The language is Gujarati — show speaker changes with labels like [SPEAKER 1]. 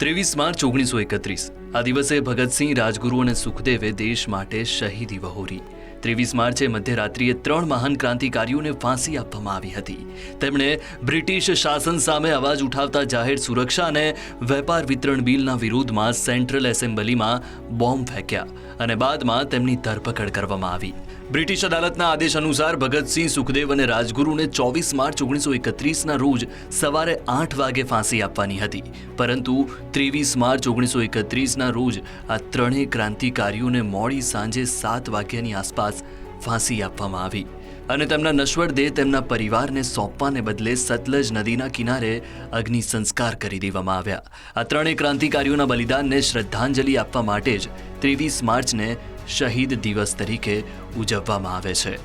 [SPEAKER 1] ત્રેવીસ માર્ચ ઓગણીસો એકત્રીસ. આ દિવસે ભગતસિંહ, રાજગુરુ અને સુખદેવે દેશ માટે શહીદી વહોરી. ત્રેવીસ માર્ચે મધ્યરાત્રિએ ત્રણ મહાન ક્રાંતિકારીઓને ફાંસી આપવામાં આવી હતી. તેમણે બ્રિટિશ શાસન સામે અવાજ ઉઠાવતા જાહેર સુરક્ષા અને વેપાર વિતરણ બિલના વિરોધમાં સેન્ટ્રલ એસેમ્બલીમાં બોમ્બ ફેંક્યા અને બાદમાં તેમની ધરપકડ કરવામાં આવી. બ્રિટિશ અદાલતના આદેશ અનુસાર ભગતસિંહ સુખદેવ અને રાજગુરુને ચોવીસ માર્ચ ઓગણીસો એકત્રીસના રોજ સવારે આઠ વાગે ફાંસી આપવાની હતી. પરંતુ ત્રેવીસ માર્ચ ઓગણીસો એકત્રીસના રોજ આ ત્રણેય ક્રાંતિકારીઓને મોડી સાંજે સાત વાગ્યાની આસપાસ ફાંસી આપવામાં આવી. અને તેમના નશ્વર દેહ તેમના પરિવારને સોંપવાને બદલે સતલજ નદીના કિનારે અગ્નિ સંસ્કાર કરી દેવામાં આવ્યા. આ ત્રણેય ક્રાંતિકારીઓના બલિદાનને શ્રદ્ધાંજલિ આપવા માટે જ ત્રેવીસ માર્ચને શહીદ દિવસ તરીકે ઉજવવામાં આવે છે.